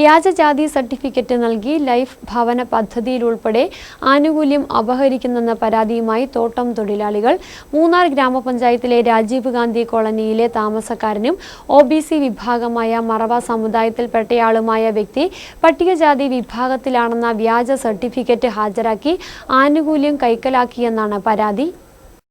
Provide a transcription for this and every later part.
വ്യാജജാതി certificate നൽകി life ഭവന പദ്ധതിയിലുൾപ്പെടെ ആനുകൂല്യം അപഹരിക്കുന്നെന്ന പരാതിയുമായി തോട്ടം തൊഴിലാളികൾ മൂന്നാർ ഗ്രാമപഞ്ചായത്തിലെ രാജീവ് ഗാന്ധി കോളനിയിലെ താമസക്കാരനും ഒ വിഭാഗമായ മറവ സമുദായത്തിൽപ്പെട്ടയാളുമായ വ്യക്തി പട്ടികജാതി വിഭാഗത്തിലാണെന്ന വ്യാജ സർട്ടിഫിക്കറ്റ് ഹാജരാക്കി ആനുകൂല്യം കൈക്കലാക്കിയെന്നാണ് പരാതി.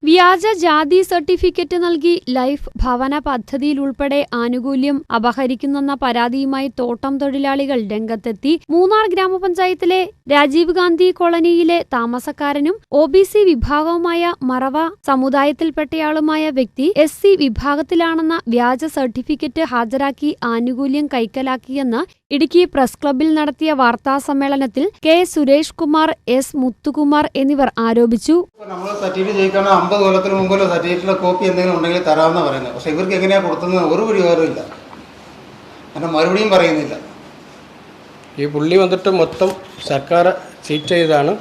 വ്യാജ ജാതി സർട്ടിഫിക്കറ്റ് നൽകി ലൈഫ് ഭവന പദ്ധതിയിലുൾപ്പെടെ ആനുകൂല്യം അപഹരിക്കുന്നെന്ന പരാതിയുമായി തോട്ടം തൊഴിലാളികൾ രംഗത്തെത്തി. മൂന്നാർ ഗ്രാമപഞ്ചായത്തിലെ രാജീവ് ഗാന്ധി കോളനിയിലെ താമസക്കാരനും ഒ വിഭാഗവുമായ മറവ സമുദായത്തിൽപ്പെട്ടയാളുമായ വ്യക്തി എസ് വിഭാഗത്തിലാണെന്ന വ്യാജ സർട്ടിഫിക്കറ്റ് ഹാജരാക്കി ആനുകൂല്യം കൈക്കലാക്കിയെന്ന് ഇടുക്കി പ്രസ് ക്ലബ്ബിൽ നടത്തിയ വാർത്താ സമ്മേളനത്തിൽ കെ സുരേഷ് കുമാർ എസ് മുത്തുകുമാർ എന്നിവർ ആരോപിച്ചു. അമ്പത് കൊല്ലത്തിന് മുമ്പുള്ള സർട്ടിഫിക്കറ്റിലെ കോപ്പി എന്തെങ്കിലും ഉണ്ടെങ്കിൽ തരാമെന്ന് പറയുന്നത്. പക്ഷേ ഇവർക്ക് എങ്ങനെയാണ് കൊടുത്തത് ഒരു വിവരമില്ല അതിന്റെ മറുപടിയും പറയുന്നില്ല. ഈ പുള്ളി വന്നിട്ട് മൊത്തം സർക്കാർ ചീറ്റ് ചെയ്താണ്.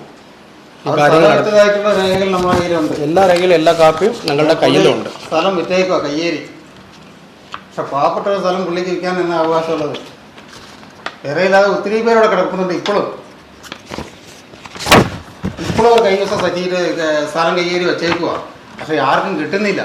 എല്ലാ രേഖയിലും എല്ലാ കാപ്പിയും ഞങ്ങളുടെ കയ്യിലുണ്ട്. സ്ഥലം വിറ്റേക്കുവാ കയ്യേരി. പക്ഷെ പാവപ്പെട്ട സ്ഥലം പുള്ളിക്ക് വിൽക്കാൻ എന്ന അവകാശമുള്ളത്? വേറെ ഇല്ലാതെ ഒത്തിരി പേരോടെ കിടക്കുന്നുണ്ട് ഇപ്പോഴും. ഇപ്പോഴും അവർ ദിവസം സജീര് സ്ഥലം കയ്യേറി വെച്ചേക്കുവാ. പക്ഷെ ആർക്കും കിട്ടുന്നില്ല.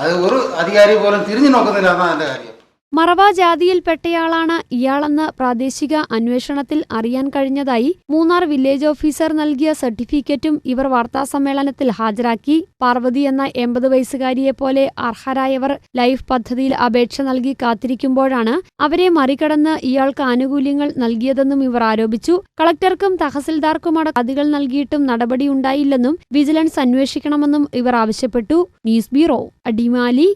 അത് ഒരു അധികാരി പോലും തിരിഞ്ഞു നോക്കുന്നില്ല എന്നാണ് എന്റെ കാര്യം. മറവ ജാതിയിൽപ്പെട്ടയാളാണ് ഇയാളെന്ന് പ്രാദേശിക അന്വേഷണത്തിൽ അറിയാൻ കഴിഞ്ഞതായി മൂന്നാർ വില്ലേജ് ഓഫീസർ നൽകിയ സർട്ടിഫിക്കറ്റും ഇവർ വാർത്താസമ്മേളനത്തിൽ ഹാജരാക്കി. പാർവതി എന്ന എൺപത് വയസ്സുകാരിയെ പോലെ അർഹരായവർ ലൈഫ് പദ്ധതിയിൽ അപേക്ഷ നൽകി കാത്തിരിക്കുമ്പോഴാണ് അവരെ മറികടന്ന് ഇയാൾക്ക് ആനുകൂല്യങ്ങൾ നൽകിയതെന്നും ഇവർ ആരോപിച്ചു. കളക്ടർക്കും തഹസിൽദാർക്കുമാണ് കഥകൾ നൽകിയിട്ടും നടപടിയുണ്ടായില്ലെന്നും വിജിലൻസ് അന്വേഷിക്കണമെന്നും ഇവർ ആവശ്യപ്പെട്ടു. News bureau Adimali.